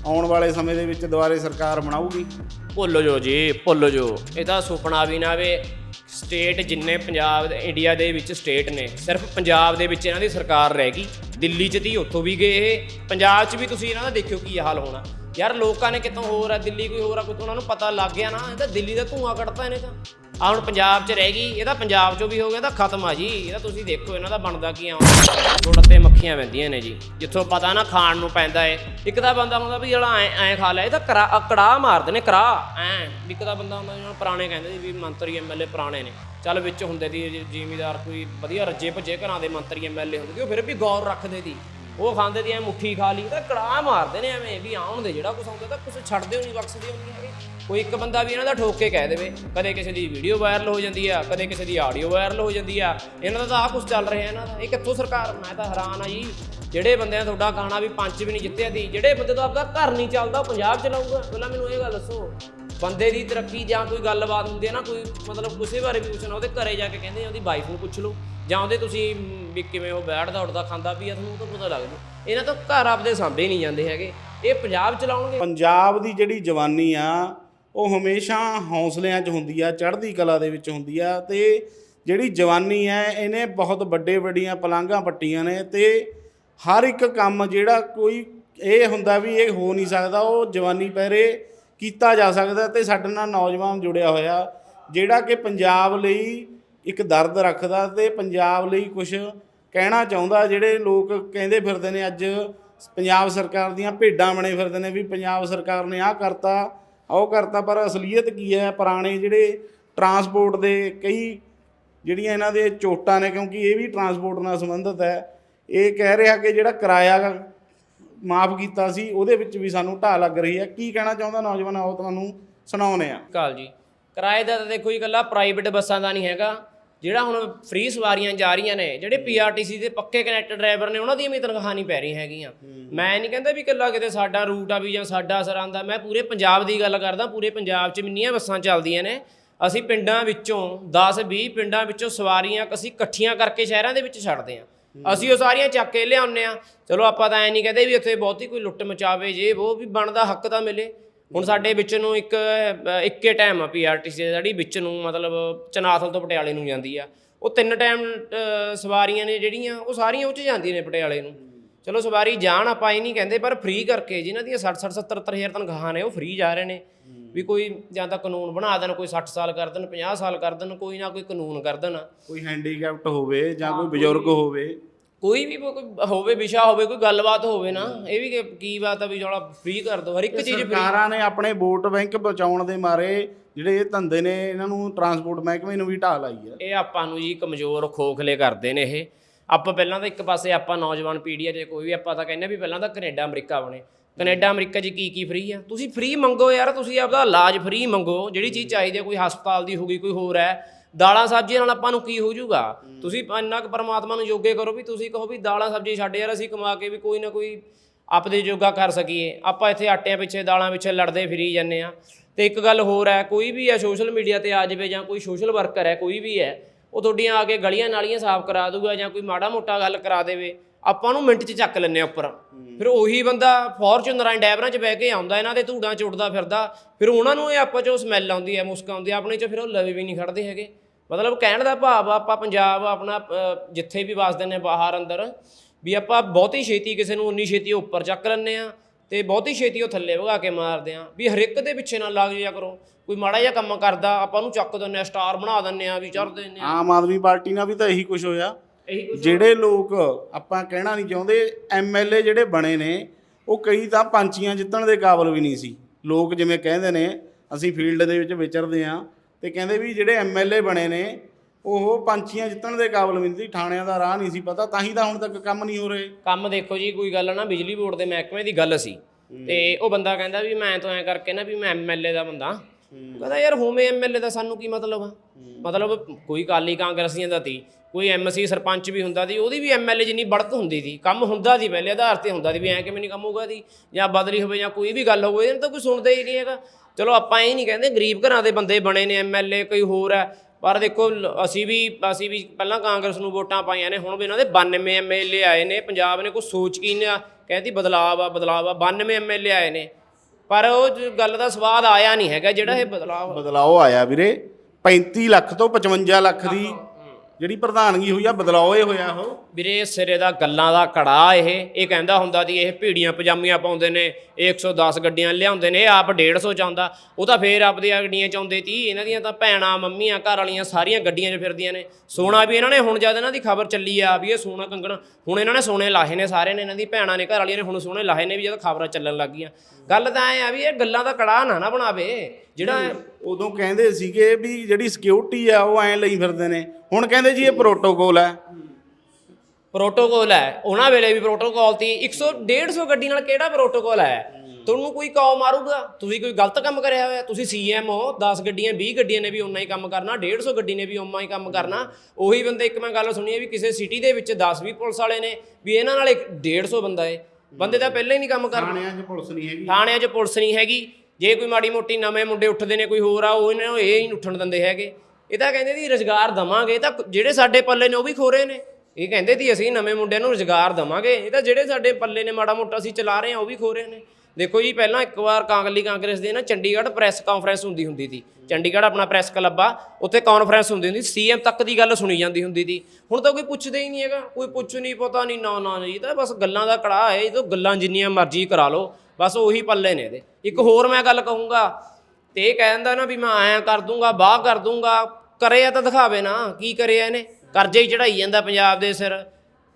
ਆਉਣ ਵਾਲੇ ਸਮੇਂ ਦੇ ਵਿੱਚ ਦੁਬਾਰੇ ਸਰਕਾਰ ਬਣਾਊਗੀ? ਭੁੱਲ ਜੋ ਜੀ, ਭੁੱਲ ਜੋ। ਇਹਦਾ ਸੁਪਨਾ ਵੀ ਨਾ ਵੇ ਸਟੇਟ ਜਿੰਨੇ ਪੰਜਾਬ, ਇੰਡੀਆ ਦੇ ਵਿੱਚ ਸਟੇਟ ਨੇ, ਸਿਰਫ ਪੰਜਾਬ ਦੇ ਵਿੱਚ ਇਹਨਾਂ ਦੀ ਸਰਕਾਰ ਰਹਿ ਗਈ। ਦਿੱਲੀ 'ਚ ਤੀ, ਉੱਥੋਂ ਵੀ ਗਏ ਇਹ। ਪੰਜਾਬ 'ਚ ਵੀ ਤੁਸੀਂ ਇਹਨਾਂ ਦਾ ਦੇਖਿਓ ਕੀ ਹਾਲ ਹੋਣਾ। ਯਾਰ ਲੋਕਾਂ ਨੇ ਕਿਤੋਂ ਹੋਰ ਆ, ਦਿੱਲੀ ਕੋਈ ਹੋਰ ਆ, ਕੋਈ ਉਹਨਾਂ ਨੂੰ ਪਤਾ ਲੱਗ ਗਿਆ ਨਾ, ਇਹ ਤਾਂ ਦਿੱਲੀ ਦਾ ਧੂਆਂ ਕੱਢਤਾ ਇਹਨੇ ਤਾਂ। ਆ ਹੁਣ ਪੰਜਾਬ 'ਚ ਰਹਿ ਗਈ ਇਹਦਾ ਪੰਜਾਬ 'ਚੋਂ ਵੀ ਹੋ ਗਿਆ ਤਾਂ ਖਤਮ ਆ ਜੀ। ਇਹਦਾ ਤੁਸੀਂ ਦੇਖੋ ਇਹਨਾਂ ਦਾ ਬਣਦਾ ਕੀ ਆ ਗੁੜ ਤੇ ਮੱਖੀਆਂ ਪੈਂਦੀਆਂ ਨੇ ਜੀ, ਜਿੱਥੋਂ ਪਤਾ ਨਾ ਖਾਣ ਨੂੰ ਪੈਂਦਾ ਏ। ਇੱਕ ਤਾਂ ਬੰਦਾ ਹੁੰਦਾ ਵੀ ਜਿਹੜਾ ਐ ਐ ਖਾ ਲਿਆ ਇਹ ਤਾਂ ਕਰਾ ਕੜਾਹ ਮਾਰਦੇ ਨੇ, ਕੜਾਹ। ਐ ਇੱਕ ਤਾਂ ਬੰਦਾ ਹੁੰਦਾ ਜਿਹੜਾ ਪੁਰਾਣੇ ਕਹਿੰਦੇ ਸੀ ਵੀ ਮੰਤਰੀ ਐਮਐਲਏ ਪੁਰਾਣੇ ਨੇ। ਚੱਲ ਵਿੱਚ ਹੁੰਦੇ ਦੀ ਜ਼ਿਮੀਦਾਰ ਕੋਈ ਵਧੀਆ ਰੱਜੇ ਭੱਜੇ ਘਰਾਂ ਦੇ ਮੰਤਰੀ ਐਮਐਲਏ ਹੁੰਦੇ ਸੀ, ਉਹ ਫਿਰ ਵੀ ਗੌਰ ਰੱਖਦੇ ਸੀ। ਉਹ ਖਾਂਦੇ ਦੀ ਐ ਮੁੱਠੀ ਖਾ ਲਈ, ਤਾਂ ਕੜਾ ਮਾਰਦੇ ਨੇ ਐਵੇਂ ਵੀ ਆਉਣ ਦੇ, ਜਿਹੜਾ ਕੁਛ ਆਉਂਦਾ ਤਾਂ ਕੁਛ ਛੱਡਦੇ ਹੋ ਨਹੀਂ, ਬਖਸ਼ਦੇ ਹੋ ਨਹੀਂ ਹੈਗੇ। ਕੋਈ ਇੱਕ ਬੰਦਾ ਵੀ ਇਹਨਾਂ ਦਾ ਠੋਕ ਕੇ ਕਹਿ ਦੇਵੇ, ਕਦੇ ਕਿਸੇ ਦੀ ਵੀਡੀਓ ਵਾਇਰਲ ਹੋ ਜਾਂਦੀ ਆ, ਕਦੇ ਕਿਸੇ ਦੀ ਆਡੀਓ ਵਾਇਰਲ ਹੋ ਜਾਂਦੀ ਆ, ਇਹਨਾਂ ਦਾ ਤਾਂ ਆ ਕੁਛ ਚੱਲ ਰਿਹਾ ਇਹਨਾਂ ਦਾ ਇਹ ਕਿੱਥੋਂ ਸਰਕਾਰ, ਮੈਂ ਤਾਂ ਹੈਰਾਨ ਆ ਜੀ। ਜਿਹੜੇ ਬੰਦਿਆਂ ਤੁਹਾਡਾ ਗਾਣਾ ਵੀ ਪੰਜ ਵੀ ਨਹੀਂ ਜਿੱਤਿਆ ਦੀ ਜਿਹੜੇ ਬੰਦੇ ਤੋਂ ਆਪਦਾ ਘਰ ਨਹੀਂ ਚੱਲਦਾ, ਉਹ ਪੰਜਾਬ ਚਲਾਊਗਾ ਪਹਿਲਾਂ ਮੈਨੂੰ ਇਹ ਗੱਲ ਦੱਸੋ, ਬੰਦੇ ਦੀ ਤਰੱਕੀ ਜਾਂ ਕੋਈ ਗੱਲਬਾਤ ਹੁੰਦੀ ਹੈ ਨਾ, ਕੋਈ ਮਤਲਬ ਕਿਸੇ ਬਾਰੇ ਵੀ ਪੁੱਛਣਾ ਉਹਦੇ ਘਰੇ ਜਾ ਕੇ ਕਹਿੰਦੇ ਉਹਦੀ ਵਾਈਫ ਨੂੰ ਪੁੱਛ ਲਓ, ਜਾਂ ਉਹਦੇ ਤੁਸੀਂ ਵੀ ਕਿਵੇਂ ਉਹ ਬੈਠਦਾ, ਉੱਠਦਾ, ਖਾਂਦਾ ਵੀ ਤੁਹਾਨੂੰ ਉਹ ਤਾਂ ਪਤਾ ਲੱਗ ਜੂ। ਇਹਨਾਂ ਤੋਂ ਘਰ ਆਪਦੇ ਸਾਂਭੇ ਨਹੀਂ ਜਾਂਦੇ ਹੈਗੇ। ਇਹ ਪੰਜਾਬ ਚਲਾਉਣਗੇ। ਪੰਜਾਬ ਦੀ ਜਿਹੜੀ ਜਵਾਨੀ ਆ, ਉਹ ਹਮੇਸ਼ਾ ਹੌਸਲਿਆਂ 'ਚ ਹੁੰਦੀ ਆ, ਚੜ੍ਹਦੀ ਕਲਾ ਦੇ ਵਿੱਚ ਹੁੰਦੀ ਆ ਤੇ ਜਿਹੜੀ ਜਵਾਨੀ ਹੈ ਇਹਨੇ ਬਹੁਤ ਵੱਡੇ ਵੱਡੀਆਂ ਪਲਾਂਘਾਂ ਪੱਟੀਆਂ ਨੇ ਤੇ ਹਰ ਇੱਕ ਕੰਮ ਜਿਹੜਾ ਕੋਈ ਇਹ ਹੁੰਦਾ ਵੀ ਇਹ ਹੋ ਨਹੀਂ ਸਕਦਾ, ਉਹ ਜਵਾਨੀ ਪਹਿਰੇ ਕੀਤਾ ਜਾ ਸਕਦਾ ਤੇ ਸਾਡੇ ਨਾਲ ਨੌਜਵਾਨ ਜੁੜਿਆ ਹੋਇਆ, ਜਿਹੜਾ ਕਿ ਪੰਜਾਬ ਲਈ ਇੱਕ ਦਰਦ ਰੱਖਦਾ ਤੇ ਪੰਜਾਬ ਲਈ ਕੁਝ ਕਹਿਣਾ ਚਾਹੁੰਦਾ, ਜਿਹੜੇ ਲੋਕ ਕਹਿੰਦੇ ਫਿਰਦੇ ਨੇ ਅੱਜ ਪੰਜਾਬ ਸਰਕਾਰ ਦੀਆਂ ਭੇਡਾਂ ਬਣੇ ਫਿਰਦੇ ਨੇ ਵੀ ਪੰਜਾਬ ਸਰਕਾਰ ਨੇ ਆਹ ਕਰਤਾ, ਉਹ ਕਰਤਾ, ਪਰ ਅਸਲੀਅਤ ਕੀ ਹੈ? ਪੁਰਾਣੇ ਜਿਹੜੇ ਟਰਾਂਸਪੋਰਟ ਦੇ ਕਈ ਜਿਹੜੀਆਂ ਇਹਨਾਂ ਦੇ ਚੋਟਾਂ ਨੇ, ਕਿਉਂਕਿ ਇਹ ਵੀ ਟਰਾਂਸਪੋਰਟ ਨਾਲ ਸੰਬੰਧਿਤ ਹੈ, ਇਹ ਕਹਿ ਰਿਹਾ ਕਿ ਜਿਹੜਾ ਕਿਰਾਇਆ ਮਾਫ ਕੀਤਾ ਸੀ, ਉਹਦੇ ਵਿੱਚ ਵੀ ਸਾਨੂੰ ਢਾਹ ਲੱਗ ਰਹੀ ਹੈ। ਕੀ ਕਹਿਣਾ ਚਾਹੁੰਦਾ ਨੌਜਵਾਨ, ਆਓ ਤੁਹਾਨੂੰ ਸੁਣਾਉਨੇ ਆ ਕਾਲ ਜੀ। ਕਿਰਾਏ ਦਾ ਤਾਂ ਦੇਖੋ ਜੀ, ਇਕੱਲਾ ਪ੍ਰਾਈਵੇਟ ਬੱਸਾਂ ਦਾ ਨਹੀਂ ਹੈਗਾ। ਜਿਹੜਾ ਹੁਣ ਫ੍ਰੀ ਸਵਾਰੀਆਂ ਜਾ ਰਹੀਆਂ ਨੇ ਜਿਹੜੇ ਪੀਆਰਟੀਸੀ ਦੇ ਪੱਕੇ ਕਨੈਕਟਰ ਡਰਾਈਵਰ ਨੇ ਉਹਨਾਂ ਦੀ ਵੀ ਤਨਖਾਹ ਨਹੀਂ ਪੈ ਰਹੀ ਹੈਗੀਆਂ। ਮੈਂ ਨਹੀਂ ਕਹਿੰਦਾ ਵੀ ਇਕੱਲਾ ਕਿਤੇ ਸਾਡਾ ਰੂਟ ਆ ਵੀ ਜਾਂ ਸਾਡਾ ਅਸਰ ਆਂਦਾ ਮੈਂ ਪੂਰੇ ਪੰਜਾਬ ਦੀ ਗੱਲ ਕਰਦਾ ਪੂਰੇ ਪੰਜਾਬ 'ਚ ਇੰਨੀਆਂ ਬੱਸਾਂ ਚੱਲਦੀਆਂ ਨੇ ਅਸੀਂ ਪਿੰਡਾਂ ਵਿੱਚੋਂ 10 20 ਪਿੰਡਾਂ ਵਿੱਚੋਂ ਸਵਾਰੀਆਂ ਅਸੀਂ ਇਕੱਠੀਆਂ ਕਰਕੇ ਸ਼ਹਿਰਾਂ ਦੇ ਵਿੱਚ ਛੱਡਦੇ ਹਾਂ। ਅਸੀਂ ਉਹ ਸਾਰੀਆਂ ਚੱਕ ਕੇ ਲਿਆਉਂਦੇ ਆ ਚਲੋ ਆਪਾਂ ਤਾਂ ਐ ਨਹੀਂ ਕਹਿੰਦੇ ਵੀ ਉੱਥੇ ਬਹੁਤੀ ਕੋਈ ਲੁੱਟ ਮਚਾਵੇ ਜੇ ਉਹ ਵੀ ਬਣਦਾ ਹੱਕ ਤਾਂ ਮਿਲੇ। ਹੁਣ ਸਾਡੇ ਵਿੱਚ ਨੂੰ ਇੱਕ ਅ, ਇੱਕੇ ਟਾਈਮ ਆ ਪੀਆਰਟੀਸੀ ਜਿਹੜੀ ਵਿੱਚ ਨੂੰ ਮਤਲਬ ਚਨਾਥਲ ਤੋਂ ਪਟਿਆਲੇ ਨੂੰ ਜਾਂਦੀ ਆ। ਉਹ ਤਿੰਨ ਟਾਈਮ ਸਵਾਰੀਆਂ ਨੇ ਜਿਹੜੀਆਂ ਉਹ ਸਾਰੀਆਂ ਉੱਚ ਜਾਂਦੀਆਂ ਨੇ ਪਟਿਆਲੇ ਨੂੰ। ਚਲੋ ਸਵਾਰੀ ਜਾਣ ਆਪਾਂ ਇਹ ਨਹੀਂ ਕਹਿੰਦੇ ਪਰ ਫ੍ਰੀ ਕਰਕੇ ਜਿਨ੍ਹਾਂ ਦੀਆਂ 60 60 70 70 ਹਜ਼ਾਰ ਤਨਖਾਹਾਂ ਨੇ ਉਹ ਫ੍ਰੀ ਜਾ ਰਹੇ ਨੇ। ਵੀ ਕੋਈ ਜਾਂ ਤਾਂ ਕਾਨੂੰਨ ਬਣਾ ਦੇਣ ਕੋਈ 60 ਸਾਲ ਕਰ ਦੇਣ 50 ਸਾਲ ਕਰ ਦੇਣ ਕੋਈ ਨਾ ਕੋਈ ਕਾਨੂੰਨ ਕਰ ਦੇਣ। ਕੋਈ ਹੈਂਡੀਕੈਪਟ ਹੋਵੇ ਜਾਂ ਕੋਈ ਬਜ਼ੁਰਗ ਹੋਵੇ ਕੋਈ ਵੀ ਕੋਈ ਹੋਵੇ ਵਿਸ਼ਾ ਹੋਵੇ ਕੋਈ ਗੱਲਬਾਤ ਹੋਵੇ ਨਾ ਇਹ ਵੀ ਕਿ- ਕੀ ਬਾਤ ਆ ਵੀ ਜਿਹੜਾ ਫ੍ਰੀ ਕਰ ਦੋ ਹਰ ਇੱਕ ਚੀਜ਼ free ਸਰਕਾਰਾਂ ਨੇ ਆਪਣੇ ਵੋਟ ਬੈਂਕ ਬਚਾਉਣ ਦੇ ਮਾਰੇ ਜਿਹੜੇ ਇਹ ਧੰਦੇ ਨੇ ਇਹਨਾਂ ਨੂੰ ਟਰਾਂਸਪੋਰਟ ਮਹਿਕਮੇ ਨੂੰ ਵੀ ਢਾਹ ਲਾਈ ਆ। ਇਹ ਆਪਾਂ ਨੂੰ ਜੀ ਕਮਜ਼ੋਰ ਖੋਖਲੇ ਕਰਦੇ ਨੇ ਇਹ। ਆਪਾਂ ਪਹਿਲਾਂ ਤਾਂ ਇੱਕ ਪਾਸੇ ਆਪਾਂ ਨੌਜਵਾਨ ਪੀੜ੍ਹੀ ਆ ਜੇ ਕੋਈ ਵੀ ਆਪਾਂ ਤਾਂ ਕਹਿੰਦੇ ਵੀ ਪਹਿਲਾਂ ਤਾਂ ਕੈਨੇਡਾ ਅਮਰੀਕਾ ਬਣੇ। ਕੈਨੇਡਾ ਅਮਰੀਕਾ 'ਚ ਕੀ ਕੀ ਫ੍ਰੀ ਆ? ਤੁਸੀਂ ਫ੍ਰੀ ਮੰਗੋ ਯਾਰ ਤੁਸੀਂ ਆਪਦਾ ਇਲਾਜ ਫ੍ਰੀ ਮੰਗੋ। ਜਿਹੜੀ ਚੀਜ਼ ਚਾਹੀਦੀ ਹੈ ਕੋਈ ਹਸਪਤਾਲ ਦੀ ਹੋਗੀ ਕੋਈ ਹੋਰ ਹੈ ਦਾਲਾਂ ਸਬਜ਼ੀਆਂ ਨਾਲ ਆਪਾਂ ਨੂੰ ਕੀ ਹੋ ਜਾਊਗਾ? ਤੁਸੀਂ ਇੰਨਾ ਕੁ ਪਰਮਾਤਮਾ ਨੂੰ ਯੋਗੇ ਕਰੋ ਵੀ ਤੁਸੀਂ ਕਹੋ ਵੀ ਦਾਲਾਂ ਸਬਜ਼ੀ ਛੱਡ ਯਾਰ ਅਸੀਂ ਕਮਾ ਕੇ ਵੀ ਕੋਈ ਨਾ ਕੋਈ ਆਪਦੇ ਜੋਗਾ ਕਰ ਸਕੀਏ। ਆਪਾਂ ਇੱਥੇ ਆਟਿਆਂ ਪਿੱਛੇ ਦਾਲਾਂ ਪਿੱਛੇ ਲੜਦੇ ਫਿਰੀ ਜਾਂਦੇ ਆ ਤੇ ਇੱਕ ਗੱਲ ਹੋਰ ਹੈ ਕੋਈ ਵੀ ਹੈ ਸੋਸ਼ਲ ਮੀਡੀਆ ਤੇ ਆ ਜਾਵੇ ਜਾਂ ਕੋਈ ਸੋਸ਼ਲ ਵਰਕਰ ਹੈ ਕੋਈ ਵੀ ਹੈ ਉਹ ਤੁਹਾਡੀਆਂ ਆ ਕੇ ਗਲੀਆਂ ਨਾਲੀਆਂ ਸਾਫ਼ ਕਰਾ ਦੂਗਾ ਜਾਂ ਕੋਈ ਮਾੜਾ ਮੋਟਾ ਗੱਲ ਕਰਾ ਦੇਵੇ ਆਪਾਂ ਨੂੰ ਮਿੰਟ 'ਚ ਚੱਕ ਹਾਂ ਉੱਪਰ। ਫਿਰ ਉਹੀ ਬੰਦਾ ਫੋਰਚੂਨਰਾਂ ਡਰਾਈਵਰਾਂ 'ਚ ਬਹਿ ਕੇ ਆਉਂਦਾ ਇਹਨਾਂ ਦੇ ਧੂੜਾਂ 'ਚ ਉੱਡਦਾ ਫਿਰਦਾ ਫਿਰ ਉਹਨਾਂ ਨੂੰ ਇਹ ਆਪਾਂ 'ਚੋਂ ਸਮੈਲ ਆਉਂਦੀ ਹੈ ਮੁਸਕ ਆਉਂਦੀ ਆਪਣੇ 'ਚ ਫਿਰ ਉਹ ਲਵੇ ਵੀ ਨਹੀਂ ਖੜਦੇ ਹੈਗੇ। ਮਤਲਬ ਕਹਿਣ ਦਾ ਭਾਵ ਆਪਾਂ ਪੰਜਾਬ ਆਪਣਾ ਜਿੱਥੇ ਵੀ ਵਸਦੇ ਨੇ ਬਾਹਰ ਅੰਦਰ ਵੀ ਆਪਾਂ ਬਹੁਤੀ ਛੇਤੀ ਕਿਸੇ ਨੂੰ ਉਨੀ ਛੇਤੀ ਉੱਪਰ ਚੱਕ ਲੈਂਦੇ ਆ ਤੇ ਬਹੁਤੀ ਛੇਤੀ ਉਹ ਥੱਲੇ ਵਗਾ ਕੇ ਮਾਰਦੇ ਆ ਵੀ ਹਰ ਇੱਕ ਦੇ ਪਿੱਛੇ ਨਾ ਲੱਗ ਜਿਆ ਕਰੋ। ਕੋਈ ਮਾੜਾ ਜਿਹਾ ਕੰਮ ਕਰਦਾ ਆਪਾਂ ਨੂੰ ਚੱਕ ਦਿੰਦੇ ਆ ਸਟਾਰ ਬਣਾ ਦਿੰਦੇ ਆ ਵੀ ਚੜ੍ਹ ਦਿੰਦੇ ਆ ਆਮ ਆਦਮੀ ਪਾਰਟੀ ਨਾਲ ਵੀ ਤਾਂ ਇਹੀ ਕੁਝ ਹੋਇਆ। ਜਿਹੜੇ ਲੋਕ ਆਪਾਂ ਕਹਿਣਾ ਨਹੀਂ ਚਾਹੁੰਦੇ ਐਮਐਲਏ ਜਿਹੜੇ ਬਣੇ ਨੇ ਉਹ ਕਈ ਤਾਂ ਪੰਚੀਆਂ ਜਿੱਤਣ ਦੇ ਕਾਬਲ ਵੀ ਨਹੀਂ ਸੀ। ਲੋਕ ਜਿਵੇਂ ਕਹਿੰਦੇ ਨੇ ਅਸੀਂ ਫੀਲਡ ਦੇ ਵਿੱਚ ਵਿਚਰਦੇ ਆ ਤੇ ਕਹਿੰਦੇ ਵੀ ਜਿਹੜੇ ਐਮਐਲਏ ਬਣੇ ਨੇ ਉਹ ਪੰਚੀਆਂ ਜਿੱਤਣ ਦੇ ਕਾਬਲ ਵੀ ਨਹੀਂ ਸੀ ਥਾਣਿਆਂ ਦਾ ਰਾਹ ਨਹੀਂ ਸੀ ਪਤਾ ਤਾਂ ਹੀ ਤਾਂ ਹੁਣ ਤੱਕ ਕੰਮ ਨਹੀਂ ਹੋ ਰਹੇ। ਕੰਮ ਦੇਖੋ ਜੀ ਕੋਈ ਗੱਲ ਨਾ ਬਿਜਲੀ ਬੋਰਡ ਦੇ ਮਹਿਕਮੇ ਦੀ ਗੱਲ ਸੀ। ਤੇ ਉਹ ਬੰਦਾ ਕਹਿੰਦਾ ਵੀ ਮੈਂ ਤਾਂ ਐ ਕਰਕੇ ਨਾ ਵੀ ਮੈਂ ਐਮਐਲਏ ਦਾ ਬੰਦਾ। ਕਹਿੰਦਾ ਯਾਰ ਹੋਵੇਂ ਐਮਐਲਏ ਦਾ ਸਾਨੂੰ ਕੀ ਮਤਲਬ ਆ? ਮਤਲਬ ਕੋਈ ਕਾਲੀ ਕਾਂਗਰਸੀਆਂ ਦਾ ਤੀ ਕੋਈ ਐਮਸੀ ਸਰਪੰਚ ਵੀ ਹੁੰਦਾ ਸੀ ਉਹਦੀ ਵੀ ਐਮਐਲਏ ਜਿੰਨੀ ਬੜਤ ਹੁੰਦੀ ਸੀ ਕੰਮ ਹੁੰਦਾ ਸੀ ਪਹਿਲੇ ਆਧਾਰ ਤੇ ਹੁੰਦਾ ਸੀ ਵੀ ਐ ਕਿਵੇਂ ਨਹੀਂ ਕੰਮ ਹੋਊਗਾ ਦੀ ਜਾਂ ਬਦਲੀ ਹੋਵੇ ਜਾਂ ਕੋਈ ਵੀ ਗੱਲ ਹੋਵੇ ਇਹਨਾਂ ਤਾਂ ਕੋਈ ਸੁਣਦਾ ਹੀ ਨਹੀਂ ਹੈਗਾ। ਚਲੋ ਆਪਾਂ ਇਹ ਨਹੀਂ ਕਹਿੰਦੇ ਗਰੀਬ ਘਰਾਂ ਦੇ ਬੰਦੇ ਬਣੇ ਨੇ ਐਮਐਲਏ ਕੋਈ ਹੋਰ ਹੈ ਪਰ ਦੇਖੋ ਅਸੀਂ ਵੀ ਅਸੀਂ ਵੀ ਪਹਿਲਾਂ ਕਾਂਗਰਸ ਨੂੰ ਵੋਟਾਂ ਪਾਈਆਂ ਨੇ ਹੁਣ ਵੀ ਇਹਨਾਂ ਦੇ 92 ਐਮਐਲਏ ਆਏ ਨੇ ਪੰਜਾਬ ਨੇ ਕੋਈ ਸੋਚ ਕੀ ਨਾ ਕਹਿੰਦੀ ਬਦਲਾਵ ਆ ਬਦਲਾਵ ਆ 92 ਐਮਐਲਏ ਆਏ ਨੇ। ਪਰ ਉਹ ਗੱਲ ਦਾ ਸਵਾਦ ਆਇਆ ਨਹੀਂ ਹੈਗਾ ਜਿਹੜਾ ਇਹ ਬਦਲਾਵ ਬਦਲਾਓ ਆਇਆ ਵੀਰੇ 35 ਲੱਖ ਤੋਂ 55 ਲੱਖ ਦੀ ਜਿਹੜੀ ਪ੍ਰਧਾਨਗੀ ਹੋਈ ਆ, ਬਦਲਾਓ ਇਹ ਹੋਇਆ ਉਹ। ਵੀਰੇ ਸਿਰੇ ਦਾ ਗੱਲਾਂ ਦਾ ਕੜਾ ਇਹ। ਇਹ ਕਹਿੰਦਾ ਹੁੰਦਾ ਸੀ ਇਹ ਭੀੜੀਆਂ ਪਜਾਮੀਆਂ ਪਾਉਂਦੇ ਨੇ ਇਹ 110 ਗੱਡੀਆਂ ਲਿਆਉਂਦੇ ਨੇ, ਇਹ ਆਪ 150 ਚ ਆਉਂਦਾ ਉਹ ਤਾਂ ਫੇਰ ਆਪਦੀਆਂ ਗੱਡੀਆਂ ਚ ਆਉਂਦੇ ਤੀ। ਇਹਨਾਂ ਦੀਆਂ ਤਾਂ ਭੈਣਾਂ, ਮੰਮੀਆਂ, ਘਰ ਵਾਲੀਆਂ ਸਾਰੀਆਂ ਗੱਡੀਆਂ 'ਚ ਫਿਰਦੀਆਂ ਨੇ। ਸੋਨਾ ਵੀ ਇਹਨਾਂ ਨੇ ਹੁਣ ਜਦ ਇਹਨਾਂ ਦੀ ਖਬਰ ਚੱਲੀ ਆ ਵੀ ਇਹ ਸੋਨਾ ਕੰਗਣ, ਹੁਣ ਇਹਨਾਂ ਨੇ ਸੋਨੇ ਲਾਹੇ ਨੇ ਸਾਰੇ ਨੇ, ਇਹਨਾਂ ਦੀ ਭੈਣਾਂ ਨੇ, ਘਰ ਵਾਲੀਆਂ ਨੇ ਹੁਣ ਸੋਨੇ ਲਾਹੇ ਨੇ ਵੀ ਜਦ ਖਬਰਾਂ ਚੱਲਣ ਲੱਗ ਗਈਆਂ। ਗੱਲ ਤਾਂ ਐ ਆ ਵੀ ਇਹ ਗੱਲਾਂ ਦਾ ਕੜਾ ਨਾ ਨਾ ਬਣਾਵੇ। ਜਿਹੜਾ ਉਦੋਂ ਕਹਿੰਦੇ ਸੀਗੇ ਵੀ ਜਿਹੜੀ ਸਿਕਿਉਰਿਟੀ ਆ ਉਹ ਐਂ ਲਈ ਫਿਰਦੇ ਨੇ। ਹੁਣ ਕਹਿੰਦੇ ਜੀ ਇਹ ਪ੍ਰੋਟੋਕੋਲ ਹੈ ਪ੍ਰੋਟੋਕਾਲ ਹੈ ਉਹਨਾਂ ਵੇਲੇ ਵੀ ਪ੍ਰੋਟੋਕਾਲ ਤੀ 100 150 ਗੱਡੀ ਨਾਲ ਕਿਹੜਾ ਪ੍ਰੋਟੋਕਾਲ ਹੈ ਤੁਹਾਨੂੰ ਕੋਈ ਕੌ ਮਾਰੂਗਾ? ਤੁਸੀਂ ਕੋਈ ਗਲਤ ਕੰਮ ਕਰਿਆ ਹੋਇਆ? ਤੁਸੀਂ ਸੀਐਮ ਹੋ 10 ਗੱਡੀਆਂ 20 ਗੱਡੀਆਂ ਨੇ ਵੀ ਉਨਾ ਹੀ ਕੰਮ ਕਰਨਾ 150 ਗੱਡੀ ਨੇ ਵੀ ਉਨਾ ਹੀ ਕੰਮ ਕਰਨਾ। ਉਹੀ ਬੰਦੇ ਇੱਕ ਮੈਂ ਗੱਲ ਸੁਣੀ ਹੈ ਵੀ ਕਿਸੇ ਸਿਟੀ ਦੇ ਵਿੱਚ 10 20 ਪੁਲਿਸ ਵਾਲੇ ਨੇ ਵੀ ਇਹਨਾਂ ਨਾਲ ਇੱਕ 150 ਬੰਦਾ ਏ। ਬੰਦੇ ਤਾਂ ਪਹਿਲਾਂ ਹੀ ਨਹੀਂ ਕੰਮ ਕਰਨਾ। ਥਾਣਿਆਂ 'ਚ ਪੁਲਿਸ ਨਹੀਂ ਹੈਗੀ। ਥਾਣਿਆਂ 'ਚ ਪੁਲਿਸ ਨਹੀਂ ਹੈਗੀ। ਜੇ ਕੋਈ ਮਾੜੀ ਮੋਟੀ ਨਵੇਂ ਮੁੰਡੇ ਉੱਠਦੇ ਨੇ, ਕੋਈ ਹੋਰ ਆ, ਉਹ ਇਹਨਾਂ ਨੂੰ ਇਹ ਹੀ ਨਹੀਂ ਉੱਠਣ ਦਿੰਦੇ ਹੈਗੇ। ਇਹ ਤਾਂ ਕਹਿੰਦੇ ਦੀ ਰੁਜ਼ਗਾਰ ਦਵਾਂਗੇ ਤਾਂ ਜਿਹੜੇ ਸਾਡੇ ਪੱਲੇ ਨੇ ਉਹ ਵੀ ਖੋ ਰਹੇ ਨੇ। ਇਹ ਕਹਿੰਦੇ ਦੀ ਅਸੀਂ ਨਵੇਂ ਮੁੰਡਿਆਂ ਨੂੰ ਰੁਜ਼ਗਾਰ ਦਵਾਂਗੇ, ਇਹ ਤਾਂ ਜਿਹੜੇ ਸਾਡੇ ਪੱਲੇ ਨੇ ਮਾੜਾ ਮੋਟਾ ਅਸੀਂ ਚਲਾ ਰਹੇ ਹਾਂ, ਉਹ ਵੀ ਖੋ ਰਹੇ ਨੇ। ਦੇਖੋ ਜੀ, ਪਹਿਲਾਂ ਇੱਕ ਵਾਰ ਕਾਂਗਲੀ ਕਾਂਗਰਸ ਦੇ ਨਾ ਚੰਡੀਗੜ੍ਹ ਪ੍ਰੈਸ ਕਾਨਫਰੰਸ ਹੁੰਦੀ ਹੁੰਦੀ ਸੀ। ਚੰਡੀਗੜ੍ਹ ਆਪਣਾ ਪ੍ਰੈਸ ਕਲੱਬ ਆ, ਉੱਥੇ ਕਾਨਫਰੰਸ ਹੁੰਦੀ ਹੁੰਦੀ ਸੀਐਮ ਤੱਕ ਦੀ ਗੱਲ ਸੁਣੀ ਜਾਂਦੀ ਹੁੰਦੀ ਸੀ। ਹੁਣ ਤਾਂ ਕੋਈ ਪੁੱਛਦਾ ਹੀ ਨਹੀਂ ਹੈਗਾ, ਕੋਈ ਪੁੱਛ ਨਹੀਂ, ਪਤਾ ਨਹੀਂ, ਨਾ ਨਾ ਜੀ, ਇਹ ਤਾਂ ਬਸ ਗੱਲਾਂ ਦਾ ਕੜਾਹ ਹੈ, ਇਹ ਤਾਂ ਗੱਲਾਂ ਜਿੰਨੀਆਂ ਮਰਜ਼ੀ ਕਰਾ ਲਓ, ਬਸ ਉਹੀ ਪੱਲੇ ਨੇ ਇਹਦੇ। ਇੱਕ ਹੋਰ ਮੈਂ ਗੱਲ ਕਹੂੰਗਾ, ਤੇ ਇਹ ਕਹਿੰਦਾ ਨਾ ਵੀ ਮੈਂ ਐਂ ਕਰ ਦੂੰਗਾ, ਬਾਹ ਕਰ ਦੂੰਗਾ, ਕਰਿਆ ਤਾਂ ਦਿਖਾਵੇ ਨਾ, ਕੀ ਕਰਿਆ ਇਹਨੇ? ਕਰਜ਼ੇ ਹੀ ਚੜਾਈ ਜਾਂਦਾ ਪੰਜਾਬ ਦੇ ਸਿਰ।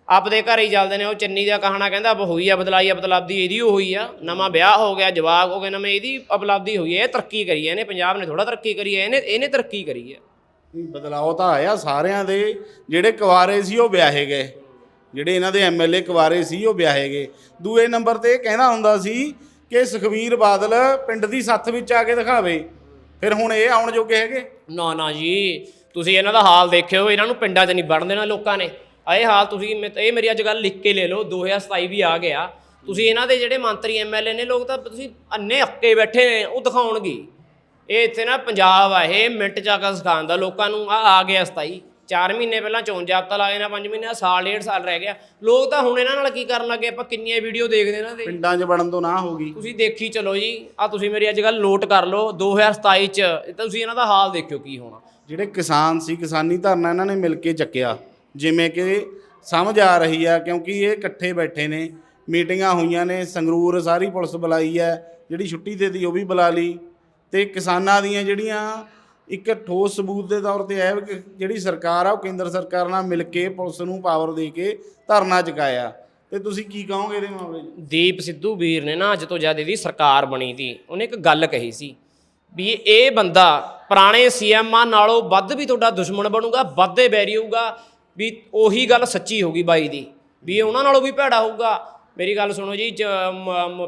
ਆਪਦੇ ਘਰ ਹੀ ਚੱਲਦੇ ਨੇ ਉਹ ਚੰਨੀ ਦਾ ਕਹਾਣਾ ਕਹਿੰਦਾ ਅਬ ਹੋਈ ਆ ਬਦਲਾਈ ਆ ਬਦਲਾਬਦੀ ਇਹਦੀ ਹੋਈ ਆ ਨਵਾਂ ਵਿਆਹ ਹੋ ਗਿਆ ਜਵਾਕ ਹੋ ਗਏ ਨਵੇਂ ਇਹਦੀ ਅਬਲਾਬਦੀ ਹੋਈ ਹੈ ਇਹ ਤਰੱਕੀ ਕਰੀ ਹੈ ਇਹਨੇ ਪੰਜਾਬ ਨੇ ਥੋੜਾ ਤਰੱਕੀ ਕਰੀ ਹੈ ਇਹਨੇ ਇਹਨੇ ਤਰੱਕੀ ਕਰੀ ਹੈ ਬਦਲਾਅ ਤਾਂ ਆਇਆ ਸਾਰਿਆਂ ਦੇ ਜਿਹੜੇ ਕੁਵਾਰੇ ਸੀ ਉਹ ਵਿਆਹੇ ਗਏ। ਜਿਹੜੇ ਇਹਨਾਂ ਦੇ ਐਮਐਲਏ ਕੁਵਾਰੇ ਸੀ ਉਹ ਵਿਆਹੇ ਗਏ। ਦੂਏ ਨੰਬਰ ਤੇ ਇਹ ਕਹਿੰਦਾ ਹੁੰਦਾ ਸੀ ਕਿ ਸੁਖਵੀਰ ਬਾਦਲ ਪਿੰਡ ਦੀ ਸੱਥ ਵਿੱਚ ਆ ਕੇ ਦਿਖਾਵੇ। ਫਿਰ ਹੁਣ ਇਹ ਆਉਣ ਜੋਗੇ ਹੈਗੇ? ਨਾ ਨਾ ਜੀ ਤੁਸੀਂ ਇਹਨਾਂ ਦਾ ਹਾਲ ਦੇਖਿਓ ਇਹਨਾਂ ਨੂੰ ਪਿੰਡਾਂ 'ਚ ਨਹੀਂ ਵੜਨ ਦੇਣਾ ਲੋਕਾਂ ਨੇ। ਆ ਇਹ ਹਾਲ ਤੁਸੀਂ ਮੈਂ- ਇਹ ਮੇਰੀ ਅੱਜ ਗੱਲ ਲਿਖ ਕੇ ਲੈ ਲਓ 2027 ਵੀ ਆ ਗਿਆ। ਤੁਸੀਂ ਇਹਨਾਂ ਦੇ ਜਿਹੜੇ ਮੰਤਰੀ ਐਮਐਲਏ ਨੇ ਲੋਕ ਤਾਂ ਤੁਸੀਂ ਅੰਨੇ ਅੱਕੇ ਬੈਠੇ ਨੇ ਉਹ ਦਿਖਾਉਣਗੇ। ਇਹ ਇੱਥੇ ਨਾ ਪੰਜਾਬ ਆ ਇਹ ਮਿੰਟ ਚ ਆ ਕੇ ਸਿਖਾਉਂਦਾ ਲੋਕਾਂ ਨੂੰ ਆ ਆ ਗਿਆ 27 4 ਮਹੀਨੇ ਪਹਿਲਾਂ ਚੋਣ ਜਾਬਤਾ ਲਾਏ ਨਾ 5 ਮਹੀਨੇ ਦਾ ਸਾਲ ਡੇਢ ਸਾਲ ਰਹਿ ਗਿਆ। ਲੋਕ ਤਾਂ ਹੁਣ ਇਹਨਾਂ ਨਾਲ ਕੀ ਕਰਨ ਲੱਗੇ ਆਪਾਂ ਕਿੰਨੀਆਂ ਵੀਡੀਓ ਦੇਖਦੇ ਇਹਨਾਂ ਦੇ। ਪਿੰਡਾਂ 'ਚ ਵੜਨ ਤੋਂ ਨਾ ਹੋਗੀ ਤੁਸੀਂ ਦੇਖੀ ਚਲੋ ਜੀ ਆ ਤੁਸੀਂ ਮੇਰੀ ਅੱਜ ਗੱਲ ਨੋਟ ਕਰ ਲਓ 2027 ਚ ਇਹ ਤਾਂ ਤੁਸੀਂ ਇਹਨਾਂ ਦਾ ਹਾਲ ਦੇਖਿਓ ਕੀ ਹੋਣਾ। ਜਿਹੜੇ ਕਿਸਾਨ ਸੀ ਕਿਸਾਨੀ ਧਰਨਾ ਇਹਨਾਂ ਨੇ ਮਿਲ ਕੇ ਚੱਕਿਆ। ਜਿਵੇਂ ਕਿ ਸਮਝ ਆ ਰਹੀ ਆ, ਕਿਉਂਕਿ ਇਹ ਇਕੱਠੇ ਬੈਠੇ ਨੇ, ਮੀਟਿੰਗਾਂ ਹੋਈਆਂ ਨੇ, ਸੰਗਰੂਰ ਸਾਰੀ ਪੁਲਿਸ ਬੁਲਾਈ ਹੈ ਜਿਹੜੀ ਛੁੱਟੀ ਤੇ ਦੀ ਉਹ ਵੀ ਬੁਲਾ ਲਈ। ਤੇ ਕਿਸਾਨਾਂ ਦੀਆਂ ਜਿਹੜੀਆਂ ਇੱਕ ਠੋਸ ਸਬੂਤ ਦੇ ਤੌਰ ਤੇ ਹੈ ਕਿ ਜਿਹੜੀ ਸਰਕਾਰ ਆ, ਉਹ ਕੇਂਦਰ ਸਰਕਾਰ ਨਾਲ ਮਿਲ ਕੇ ਪੁਲਿਸ ਨੂੰ ਪਾਵਰ ਦੇ ਕੇ ਧਰਨਾ ਚੁਕਾਇਆ। ਤੇ ਤੁਸੀਂ ਕੀ ਕਹੋਗੇ ਇਹਦੇ ਮਾਮਲੇ 'ਚ ਦੀਪ ਸਿੱਧੂ ਵੀਰ ਨੇ ਨਾ ਅੱਜ ਤੋਂ ਜਦ ਇਹਦੀ ਸਰਕਾਰ ਬਣੀ ਤੀ ਉਹਨੇ ਇੱਕ ਗੱਲ ਕਹੀ ਸੀ ਵੀ ਇਹ ਬੰਦਾ ਪੁਰਾਣੇ ਸੀਐਮਾਂ ਨਾਲੋਂ ਵੱਧ ਵੀ ਤੁਹਾਡਾ ਦੁਸ਼ਮਣ ਬਣੂਗਾ ਵੱਧੇ ਬੈਰੀ ਹੋਊਗਾ ਵੀ ਉਹੀ ਗੱਲ ਸੱਚੀ ਹੋਗੀ ਬਾਈ ਦੀ, ਵੀ ਉਹਨਾਂ ਨਾਲੋਂ ਵੀ ਭੈੜਾ ਹੋਊਗਾ। ਮੇਰੀ ਗੱਲ ਸੁਣੋ ਜੀ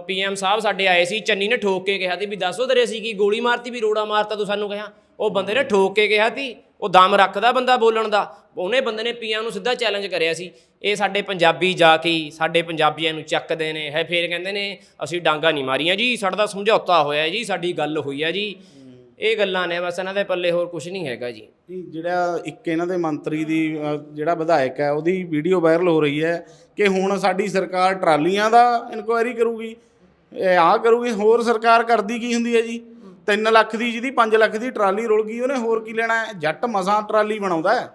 ਪੀਐਮ ਸਾਹਿਬ ਸਾਡੇ ਆਏ ਸੀ, ਚੰਨੀ ਨੇ ਠੋਕ ਕੇ ਕਿਹਾ ਸੀ ਵੀ ਦੱਸੋ ਤੇਰੇ ਅਸੀਂ ਕੀ ਗੋਲੀ ਮਾਰਤੀ, ਵੀ ਰੋੜਾ ਮਾਰਤਾ ਤੂੰ ਸਾਨੂੰ ਕਿਹਾ। ਉਹ ਬੰਦੇ ਨੇ ਠੋਕ ਕੇ ਕਿਹਾ ਸੀ, ਉਹ ਦਮ ਰੱਖਦਾ ਬੰਦਾ ਬੋਲਣ ਦਾ। ਉਹਨੇ ਬੰਦੇ ਨੇ ਪੀਐਮ ਨੂੰ ਸਿੱਧਾ ਚੈਲੰਜ ਕਰਿਆ ਸੀ, ਇਹ ਸਾਡੇ ਪੰਜਾਬੀ ਜਾ ਕੇ ਸਾਡੇ ਪੰਜਾਬੀਆਂ ਨੂੰ ਚੱਕਦੇ ਨੇ, ਹੈ, ਫੇਰ ਕਹਿੰਦੇ ਨੇ, ਅਸੀਂ ਡਾਂਗਾ ਨਹੀਂ ਮਾਰੀਆਂ ਜੀ, ਸਾਡਾ ਤਾਂ ਸਮਝੌਤਾ ਹੋਇਆ ਜੀ, ਸਾਡੀ ਗੱਲ ਹੋਈ ਹੈ ਜੀ। ਇਹ ਗੱਲਾਂ ਨੇ ਬਸ ਇਹਨਾਂ ਦੇ ਪੱਲੇ ਹੋਰ ਕੁਝ ਨਹੀਂ ਹੈਗਾ ਜੀ। ਜਿਹੜਾ ਇੱਕ ਇਹਨਾਂ ਦੇ ਮੰਤਰੀ ਦੀ ਜਿਹੜਾ ਵਿਧਾਇਕ ਹੈ ਉਹਦੀ ਵੀਡੀਓ ਵਾਇਰਲ ਹੋ ਰਹੀ ਹੈ ਕਿ ਹੁਣ ਸਾਡੀ ਸਰਕਾਰ ਟਰਾਲੀਆਂ ਦਾ ਇਨਕੁਆਇਰੀ ਕਰੂਗੀ। ਇਹ ਆ ਕਰੂਗੀ ਹੋਰ ਸਰਕਾਰ ਕਰਦੀ ਕੀ ਹੁੰਦੀ ਹੈ ਜੀ? 3 ਲੱਖ ਦੀ ਜਿਹਦੀ 5 ਲੱਖ ਦੀ ਟਰਾਲੀ ਰੁਲ ਗਈ ਉਹਨੇ ਹੋਰ ਕੀ ਲੈਣਾ ਜੱਟ ਮਸਾਂ ਟਰਾਲੀ ਬਣਾਉਂਦਾ ਹੈ।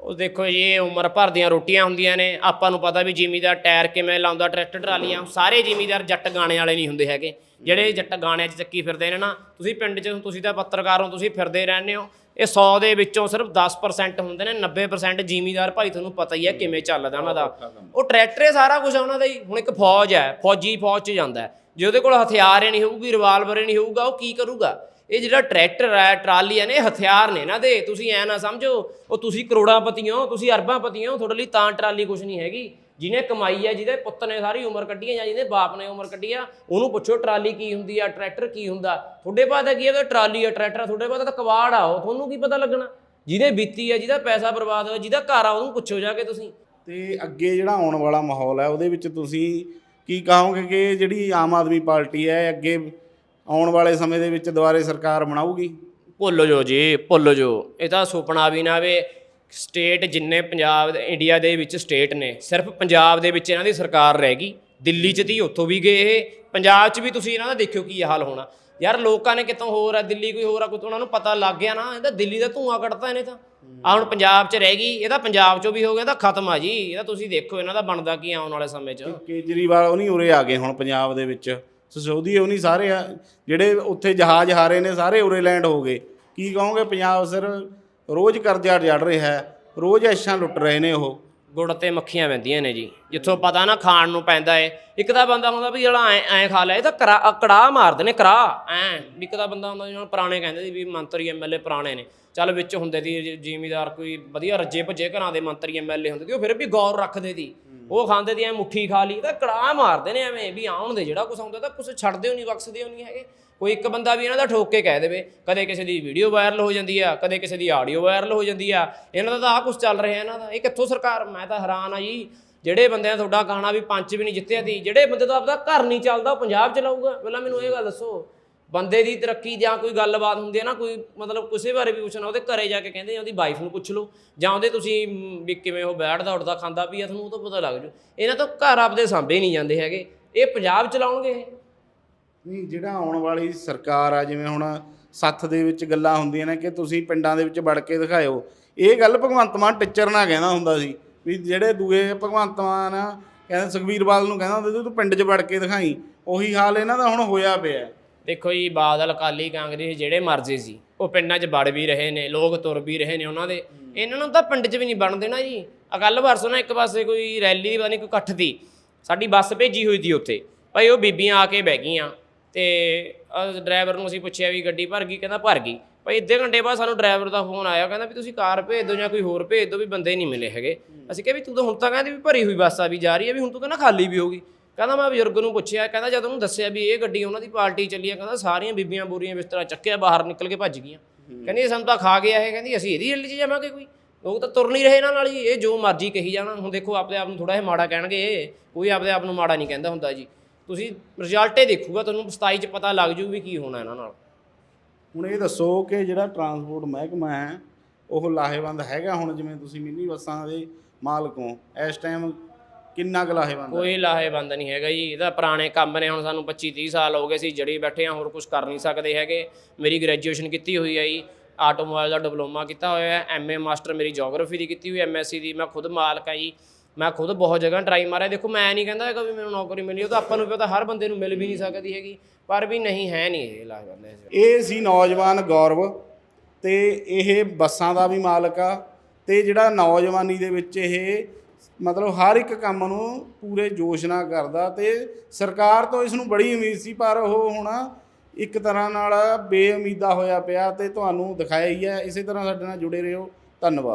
ਉਹ ਦੇਖੋ ਜੀ ਇਹ ਉਮਰ ਭਰ ਦੀਆਂ ਰੋਟੀਆਂ ਹੁੰਦੀਆਂ ਨੇ। ਆਪਾਂ ਨੂੰ ਪਤਾ ਵੀ ਜ਼ਿਮੀਦਾਰ ਟਾਇਰ ਕਿਵੇਂ ਲਾਉਂਦਾ ਟਰੈਕਟਰ ਟਰਾਲੀਆਂ ਸਾਰੇ ਜ਼ਿਮੀਦਾਰ ਜੱਟ ਗਾਣੇ ਵਾਲੇ ਨਹੀਂ ਹੁੰਦੇ ਹੈਗੇ। ਜਿਹੜੇ ਜੱਟ ਗਾਣਿਆਂ 'ਚ ਚੱਕੀ ਫਿਰਦੇ ਨੇ ਨਾ, ਤੁਸੀਂ ਪਿੰਡ 'ਚ, ਤੁਸੀਂ ਤਾਂ ਪੱਤਰਕਾਰ ਹੋ, ਤੁਸੀਂ ਫਿਰਦੇ ਰਹਿੰਦੇ ਹੋ। ਇਹ 100 ਦੇ ਵਿੱਚੋਂ ਸਿਰਫ 10% ਹੁੰਦੇ ਨੇ 90% ਜ਼ਿਮੀਦਾਰ ਭਾਈ ਤੁਹਾਨੂੰ ਪਤਾ ਹੀ ਹੈ ਕਿਵੇਂ ਚੱਲਦਾ ਉਹਨਾਂ ਦਾ। ਉਹ ਟਰੈਕਟਰ ਹੀ ਸਾਰਾ ਕੁਝ ਉਹਨਾਂ ਦਾ ਹੀ, ਹੁਣ ਇੱਕ ਫੌਜ ਹੈ, ਫੌਜੀ ਫੌਜ 'ਚ ਜਾਂਦਾ ਜੇ ਉਹਦੇ ਕੋਲ ਹਥਿਆਰ ਹੀ ਨਹੀਂ ਹੋਊਗੀ ਰਿਵਾਲਵਰ ਹੀ ਨਹੀਂ ਹੋਊਗਾ, ਉਹ ਕੀ ਕਰੂਗਾ? ਇਹ ਜਿਹੜਾ ਟਰੈਕਟਰ ਹੈ ਟਰਾਲੀਆਂ ਨੇ ਹਥਿਆਰ ਨੇ ਨਾ ਦੇ। ਤੁਸੀਂ ਐ ਨਾ ਸਮਝੋ, ਉਹ ਤੁਸੀਂ ਕਰੋੜਾਂ ਪਤੀ ਹੋ, ਤੁਸੀਂ ਅਰਬਾਂ ਪਤੀ ਹੋ, ਤੁਹਾਡੇ ਲਈ ਤਾਂ ਟਰਾਲੀ ਕੁਝ ਨਹੀਂ ਹੈਗੀ। ਜਿਹਨੇ ਕਮਾਈ ਹੈ ਜਿਹਦੇ ਪੁੱਤ ਨੇ ਸਾਰੀ ਉਮਰ ਕੱਢੀ ਹੈ ਜਾਂ ਜਿਹਦੇ ਬਾਪ ਨੇ ਉਮਰ ਕੱਢੀ ਆ ਉਹਨੂੰ ਪੁੱਛੋ ਟਰਾਲੀ ਕੀ ਹੁੰਦੀ ਆ ਟਰੈਕਟਰ ਕੀ ਹੁੰਦਾ। ਤੁਹਾਡੇ ਪਤਾ ਕੀ ਹੈ ਕਿ ਟਰਾਲੀ ਆ ਟਰੈਕਟਰ ਆ, ਤੁਹਾਡੇ ਪਤਾ ਤਾਂ ਕਵਾੜ ਆ ਉਹ ਤੁਹਾਨੂੰ ਕੀ ਪਤਾ ਲੱਗਣਾ? ਜਿਹਨੇ ਬੀਤੀ ਹੈ ਜਿਹਦਾ ਪੈਸਾ ਬਰਬਾਦ ਹੋਇਆ ਜਿਹਦਾ ਘਰ ਆ ਉਹਨੂੰ ਪੁੱਛੋ ਜਾ ਕੇ ਤੁਸੀਂ। ਤੇ ਅੱਗੇ ਜਿਹੜਾ ਆਉਣ ਵਾਲਾ ਮਾਹੌਲ ਹੈ ਉਹਦੇ ਵਿੱਚ ਤੁਸੀਂ ਕੀ ਕਹੋਗੇ ਕਿ ਜਿਹੜੀ ਆਮ ਆਦਮੀ ਪਾਰਟੀ ਹੈ ਅੱਗੇ ਆਉਣ ਵਾਲੇ ਸਮੇਂ ਦੇ ਵਿੱਚ ਦੁਬਾਰੇ ਸਰਕਾਰ ਬਣਾਊਗੀ? ਭੁੱਲ ਜੋ ਜੀ ਭੁੱਲ ਜੋ ਇਹ ਤਾਂ ਸੁਪਨਾ ਵੀ ਨਾ ਆਵੇ ਸਟੇਟ ਜਿੰਨੇ ਪੰਜਾਬ ਇੰਡੀਆ ਦੇ ਵਿੱਚ ਸਟੇਟ ਨੇ, ਸਿਰਫ ਪੰਜਾਬ ਦੇ ਵਿੱਚ ਇਹਨਾਂ ਦੀ ਸਰਕਾਰ ਰਹਿ ਗਈ। ਦਿੱਲੀ 'ਚ ਤੀ, ਉੱਥੋਂ ਵੀ ਗਏ ਇਹ। ਪੰਜਾਬ 'ਚ ਵੀ ਤੁਸੀਂ ਇਹਨਾਂ ਦਾ ਦੇਖਿਓ ਕੀ ਹਾਲ ਹੋਣਾ। ਯਾਰ ਲੋਕਾਂ ਨੇ ਕਿਤੋਂ ਹੋਰ ਆ, ਦਿੱਲੀ ਕੋਈ ਹੋਰ ਆ, ਕੋਈ ਉਹਨਾਂ ਨੂੰ ਪਤਾ ਲੱਗ ਗਿਆ ਨਾ। ਇਹਦਾ ਦਿੱਲੀ ਦਾ ਧੂਆਂ ਕੱਢਤਾ ਇਹਨੇ ਤਾਂ। ਆ ਹੁਣ ਪੰਜਾਬ 'ਚ ਰਹਿ ਗਈ ਇਹਦਾ ਪੰਜਾਬ 'ਚੋਂ ਵੀ ਹੋ ਗਿਆ ਤਾਂ ਖਤਮ ਆ ਜੀ। ਇਹਦਾ ਤੁਸੀਂ ਦੇਖੋ ਇਹਨਾਂ ਦਾ ਬਣਦਾ ਕੀ ਆਉਣ ਵਾਲੇ ਸਮੇਂ 'ਚ। ਕੇਜਰੀਵਾਲ ਉਹ ਨਹੀਂ ਉਰੇ ਆ ਗਏ ਹੁਣ ਪੰਜਾਬ ਦੇ ਵਿੱਚ। ਸਸੋਦੀ ਉਹ ਨਹੀਂ ਸਾਰੇ ਜਿਹੜੇ ਉੱਥੇ ਜਹਾਜ਼ ਹਾਰੇ ਨੇ, ਸਾਰੇ ਉਰੇ ਲੈਂਡ ਹੋ ਗਏ। ਕੀ ਕਹੋਗੇ ਪੰਜਾਬ ਸਰ? ਰੋਜ਼ ਕਰਜ਼ਾ ਜੜ ਰਿਹਾ ਹੈ ਰੋਜ਼ ਐਸ਼ਾਂ ਲੁੱਟ ਰਹੇ ਨੇ ਉਹ। ਗੁੜ ਤੇ ਮੱਖੀਆਂ ਪੈਂਦੀਆਂ ਨੇ ਜੀ। ਜਿੱਥੋਂ ਪਤਾ ਨਾ ਖਾਣ ਨੂੰ ਪੈਂਦਾ ਏ। ਇੱਕ ਤਾਂ ਬੰਦਾ ਹੁੰਦਾ ਵੀ ਜਿਹੜਾ ਐ ਐ ਖਾ ਲਿਆ ਇਹ ਤਾਂ ਕਰਾ ਅ, ਮਾਰਦੇ ਨੇ ਕੜਾਹ। ਐ। ਇੱਕ ਤਾਂ ਬੰਦਾ ਹੁੰਦਾ ਜਿਹਨਾਂ ਪੁਰਾਣੇ ਕਹਿੰਦੇ ਸੀ ਵੀ ਮੰਤਰੀ ਐਮਐਲਏ ਪੁਰਾਣੇ ਨੇ। ਚੱਲ ਵਿੱਚ ਹੁੰਦੇ ਸੀ ਜ਼ਿਮੀਦਾਰ ਕੋਈ ਵਧੀਆ ਰੱਜੇ ਭੱਜੇ ਘਰਾਂ ਦੇ ਮੰਤਰੀ ਐਮਐਲਏ ਹੁੰਦੇ ਸੀ ਉਹ ਫਿਰ ਵੀ ਗੌਰ ਰੱਖਦੇ ਸੀ। ਉਹ ਖਾਂਦੇ ਦੀ ਐ ਮੁੱਠੀ ਖਾ ਲਈ ਤਾਂ ਕੜਾਹ ਮਾਰਦੇ ਨੇ ਐਵੇਂ ਵੀ ਆਉਣ ਦੇ ਜਿਹੜਾ ਕੁਛ ਆਉਂਦਾ ਤਾਂ ਕੁਛ ਛੱਡਦੇ ਹੋ ਨਹੀਂ ਬਖਸ਼ਦੇ ਹੋ ਨਹੀਂ ਹੈਗੇ। ਕੋਈ ਇੱਕ ਬੰਦਾ ਵੀ ਇਹਨਾਂ ਦਾ ਠੋਕ ਕੇ ਕਹਿ ਦੇਵੇ, ਕਦੇ ਕਿਸੇ ਦੀ ਵੀਡੀਓ ਵਾਇਰਲ ਹੋ ਜਾਂਦੀ ਆ, ਕਦੇ ਕਿਸੇ ਦੀ ਆਡੀਓ ਵਾਇਰਲ ਹੋ ਜਾਂਦੀ ਆ, ਇਹਨਾਂ ਦਾ ਤਾਂ ਆਹ ਕੁਛ ਚੱਲ ਰਿਹਾ ਇਹਨਾਂ ਦਾ। ਇਹ ਕਿੱਥੋਂ ਸਰਕਾਰ, ਮੈਂ ਤਾਂ ਹੈਰਾਨ ਆ ਜੀ, ਜਿਹੜੇ ਬੰਦਿਆਂ ਤੁਹਾਡਾ ਗਾਣਾ ਵੀ ਪੰਜ ਵੀ ਨਹੀਂ ਜਿੱਤਿਆ ਦੀ ਜਿਹੜੇ ਬੰਦੇ ਦਾ ਆਪਦਾ ਘਰ ਨਹੀਂ ਚੱਲਦਾ, ਉਹ ਪੰਜਾਬ ਚਲਾਊਗਾ ਪਹਿਲਾਂ ਮੈਨੂੰ ਇਹ ਗੱਲ ਦੱਸੋ, ਬੰਦੇ ਦੀ ਤਰੱਕੀ ਜਾਂ ਕੋਈ ਗੱਲਬਾਤ ਹੁੰਦੀ ਹੈ ਨਾ, ਕੋਈ ਮਤਲਬ ਕਿਸੇ ਬਾਰੇ ਵੀ ਪੁੱਛਣਾ, ਉਹਦੇ ਘਰੇ ਜਾ ਕੇ ਕਹਿੰਦੇ ਉਹਦੀ ਵਾਈਫ ਨੂੰ ਪੁੱਛ ਲਓ, ਜਾਂ ਉਹਦੇ ਤੁਸੀਂ ਵੀ ਕਿਵੇਂ ਉਹ ਬੈਠਦਾ, ਉੱਠਦਾ, ਖਾਂਦਾ, ਪੀਆ, ਤੁਹਾਨੂੰ ਉਹ ਤੋਂ ਪਤਾ ਲੱਗ ਜੂ। ਇਹਨਾਂ ਤੋਂ ਘਰ ਆਪਦੇ ਸਾਂਭੇ ਨਹੀਂ ਜਾਂਦੇ ਹੈਗੇ। ਇਹ ਪੰਜਾਬ ਚਲਾਉਣਗੇ ਇਹ। ਨਹੀਂ, ਜਿਹੜਾ ਆਉਣ ਵਾਲੀ ਸਰਕਾਰ ਆ, ਜਿਵੇਂ ਹੁਣ ਸੱਥ ਦੇ ਵਿੱਚ ਗੱਲਾਂ ਹੁੰਦੀਆਂ ਨੇ ਕਿ ਤੁਸੀਂ ਪਿੰਡਾਂ ਦੇ ਵਿੱਚ ਵੜ ਕੇ ਦਿਖਾਇਓ। ਇਹ ਗੱਲ ਭਗਵੰਤ ਮਾਨ ਟੀਚਰ ਨਾਲ ਕਹਿੰਦਾ ਹੁੰਦਾ ਸੀ ਵੀ ਜਿਹੜੇ ਦੂਏ ਭਗਵੰਤ ਮਾਨ ਆ, ਕਹਿੰਦੇ ਸੁਖਬੀਰ ਬਾਦਲ ਨੂੰ ਕਹਿੰਦਾ ਹੁੰਦਾ ਸੀ, ਤੂੰ ਪਿੰਡ 'ਚ ਵੜ ਕੇ ਦਿਖਾਈ। ਉਹੀ ਹਾਲ ਇਹਨਾਂ ਦਾ ਹੁਣ ਹੋਇਆ ਪਿਆ। ਦੇਖੋ ਜੀ, ਬਾਦਲ, ਅਕਾਲੀ ਕਾਂਗਰਸ ਜਿਹੜੇ ਮਰਜ਼ੀ ਸੀ, ਉਹ ਪਿੰਡਾਂ 'ਚ ਵੜ ਵੀ ਰਹੇ ਨੇ, ਲੋਕ ਤੁਰ ਵੀ ਰਹੇ ਨੇ ਉਹਨਾਂ ਦੇ। ਇਹਨਾਂ ਨੂੰ ਤਾਂ ਪਿੰਡ 'ਚ ਵੀ ਨਹੀਂ ਬਣ ਦੇਣਾ ਜੀ। ਆ ਵਰਸੋਂ ਨਾ ਇੱਕ ਪਾਸੇ ਕੋਈ ਰੈਲੀ ਦੀ ਪਤਾ ਨਹੀਂ ਕੋਈ ਇਕੱਠ ਦੀ। ਸਾਡੀ ਬੱਸ ਭੇਜੀ ਹੋਈ ਸੀ ਉੱਥੇ। ਭਾਈ ਉਹ ਬੀਬੀਆਂ ਆ ਕੇ ਬਹਿ ਗਈਆਂ। ਤੇ ਡਰਾਈਵਰ ਨੂੰ ਅਸੀਂ ਪੁੱਛਿਆ ਵੀ ਗੱਡੀ ਭਰ ਗਈ ਕਹਿੰਦਾ ਭਰ ਗਈ। ਭਾਈ ਅੱਧੇ ਘੰਟੇ ਬਾਅਦ ਸਾਨੂੰ ਡਰਾਈਵਰ ਦਾ ਫੋਨ ਆਇਆ ਕਹਿੰਦਾ ਵੀ ਤੁਸੀਂ ਕਾਰ ਭੇਜ ਦਿਓ ਜਾਂ ਕੋਈ ਹੋਰ ਭੇਜ ਦਿਓ ਵੀ ਬੰਦੇ ਨਹੀਂ ਮਿਲੇ ਹੈਗੇ। ਅਸੀਂ ਕਿਹਾ ਵੀ ਤੂੰ ਤਾਂ ਹੁਣ ਤਾਂ ਕਹਿੰਦੇ ਵੀ ਭਰੀ ਹੋਈ ਬੱਸ ਆ ਵੀ ਜਾ ਰਹੀ ਹੈ ਵੀ ਹੁਣ ਤੂੰ ਕਹਿੰਦਾ ਖਾਲੀ ਵੀ ਹੋਗੀ ਕਹਿੰਦਾ ਮੈਂ ਬਜ਼ੁਰਗ ਨੂੰ ਪੁੱਛਿਆ ਕਹਿੰਦਾ ਜਦ ਉਹਨੂੰ ਦੱਸਿਆ ਵੀ ਇਹ ਗੱਡੀ ਉਹਨਾਂ ਦੀ ਪਾਰਟੀ ਚੱਲੀ ਆ ਕਹਿੰਦਾ ਸਾਰੀਆਂ ਬੀਬੀਆਂ ਬੋਰੀਆਂ ਬਿਸਤਰਾ ਚੱਕਿਆ ਬਾਹਰ ਨਿਕਲ ਕੇ ਭੱਜ ਗਈਆਂ। ਕਹਿੰਦੀ ਇਹ ਸਾਨੂੰ ਤਾਂ ਖਾ ਗਿਆ ਇਹ ਕਹਿੰਦੀ ਅਸੀਂ ਇਹਦੀ ਰੈਲੀ 'ਚ ਜਾਵਾਂਗੇ ਕੋਈ। ਲੋਕ ਤਾਂ ਤੁਰ ਨਹੀਂ ਰਹੇ ਇਹਨਾਂ ਨਾਲ ਜੀ ਇਹ ਜੋ ਮਰਜ਼ੀ ਕਹੀ ਜਾਣਾ। ਹੁਣ ਦੇਖੋ ਆਪਦੇ ਆਪ ਨੂੰ ਥੋੜਾ ਜਿਹਾ ਮਾੜਾ ਕਹਿਣਗੇ ਕੋਈ ਆਪਦੇ ਆਪ ਨੂੰ ਮਾੜਾ ਨਹੀਂ ਕਹਿੰਦਾ ਹੁੰਦਾ ਜੀ। ਤੁਸੀਂ ਰਿਜ਼ਲਟ ਹੀ ਦੇਖੂਗਾ ਤੁਹਾਨੂੰ 27 ਚ ਪਤਾ ਲੱਗ ਜੂ ਵੀ ਕੀ ਹੋਣਾ ਇਹਨਾਂ ਨਾਲ। ਹੁਣ ਇਹ ਦੱਸੋ ਕਿ ਜਿਹੜਾ ਟਰਾਂਸਪੋਰਟ ਮਹਿਕਮਾ ਹੈ ਉਹ ਲਾਹੇਵੰਦ ਹੈਗਾ ਹੁਣ ਜਿਵੇਂ ਤੁਸੀਂ ਮਿੰਨੀ ਬੱਸਾਂ ਦੇ ਮਾਲਕ ਹੋ ਇਸ ਟਾਈਮ ਕਿੰਨਾ ਕੁ ਲਾਹੇਵੰਦ ਹੈ? ਕੋਈ ਲਾਹੇਵੰਦ ਨਹੀਂ ਹੈਗਾ ਜੀ ਇਹਦਾ ਪੁਰਾਣੇ ਕੰਮ ਨੇ ਹੁਣ ਸਾਨੂੰ 25 30 ਸਾਲ ਹੋ ਗਏ ਸੀ ਜੜੀ ਬੈਠੇ ਆ ਹੋਰ ਕੁਝ ਕਰ ਨਹੀਂ ਸਕਦੇ ਹੈਗੇ। ਮੇਰੀ ਗ੍ਰੈਜੂਏਸ਼ਨ ਕੀਤੀ ਹੋਈ ਹੈ ਜੀ ਆਟੋਮੋਬਾਈਲ ਦਾ ਡਿਪਲੋਮਾ ਕੀਤਾ ਹੋਇਆ ਹੈ ਐਮਏ ਮਾਸਟਰ ਮੇਰੀ ਜੀਓਗ੍ਰਾਫੀ ਦੀ ਕੀਤੀ ਹੋਈ ਐਮਐਸਸੀ ਦੀ ਮੈਂ ਖੁਦ ਮਾਲਕ ਹਾਂ ਜੀ। ਮੈਂ ਖੁਦ ਬਹੁਤ ਜਗ੍ਹਾ ਟਰਾਈ ਮਾਰਿਆ। ਦੇਖੋ, ਮੈਂ ਨਹੀਂ ਕਹਿੰਦਾ ਹੈਗਾ ਵੀ ਮੈਨੂੰ ਨੌਕਰੀ ਮਿਲੀ ਉਹ ਤਾਂ ਆਪਾਂ ਨੂੰ ਪਤਾ, ਹਰ ਬੰਦੇ ਨੂੰ ਮਿਲ ਵੀ ਨਹੀਂ ਸਕਦੀ ਹੈਗੀ, ਪਰ ਵੀ ਨਹੀਂ, ਹੈ ਨਹੀਂ ਇਹ ਲਾਹੇਵੰਦ ਇਸ ਇਹ ਸੀ ਨੌਜਵਾਨ ਗੌਰਵ ਤੇ ਇਹ ਬੱਸਾਂ ਦਾ ਵੀ ਮਾਲਕ ਆ ਤੇ ਜਿਹੜਾ ਨੌਜਵਾਨੀ ਦੇ ਵਿੱਚ ਇਹ ਮਤਲਬ ਹਰ ਇੱਕ ਕੰਮ ਨੂੰ ਪੂਰੇ ਜੋਸ਼ ਨਾਲ ਕਰਦਾ ਤੇ ਸਰਕਾਰ ਤੋਂ ਇਸ ਨੂੰ ਬੜੀ ਉਮੀਦ ਸੀ, ਪਰ ਉਹ ਹੁਣ ਇੱਕ ਤਰ੍ਹਾਂ ਨਾਲ ਬੇਉਮੀਦਾ ਹੋਇਆ ਪਿਆ ਤੇ ਤੁਹਾਨੂੰ ਦਿਖਾਇਆ ਹੀ ਹੈ। ਇਸੇ ਤਰ੍ਹਾਂ ਸਾਡੇ ਨਾਲ ਜੁੜੇ ਰਹੋ। ਧੰਨਵਾਦ।